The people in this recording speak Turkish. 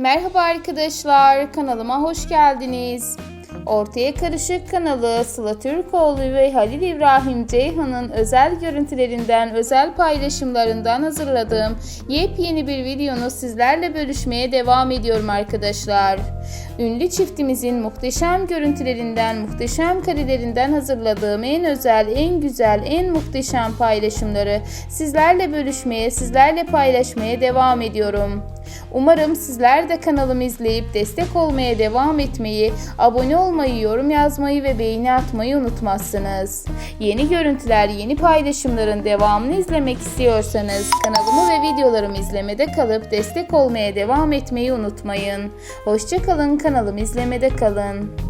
Merhaba arkadaşlar, kanalıma hoş geldiniz. Ortaya Karışık kanalı Sıla Türkoğlu ve Halil İbrahim Ceyhan'ın özel görüntülerinden, özel paylaşımlarından hazırladığım yepyeni bir videonu sizlerle bölüşmeye devam ediyorum arkadaşlar. Ünlü çiftimizin muhteşem görüntülerinden, muhteşem karelerinden hazırladığım en özel, en güzel, en muhteşem paylaşımları sizlerle bölüşmeye, sizlerle paylaşmaya devam ediyorum. Umarım sizler de kanalımı izleyip destek olmaya devam etmeyi, abone olmayı, yorum yazmayı ve beğeni atmayı unutmazsınız. Yeni görüntüler, yeni paylaşımların devamını izlemek istiyorsanız kanalımı ve videolarımı izlemede kalıp destek olmaya devam etmeyi unutmayın. Hoşçakalın, kanalımı izlemede kalın.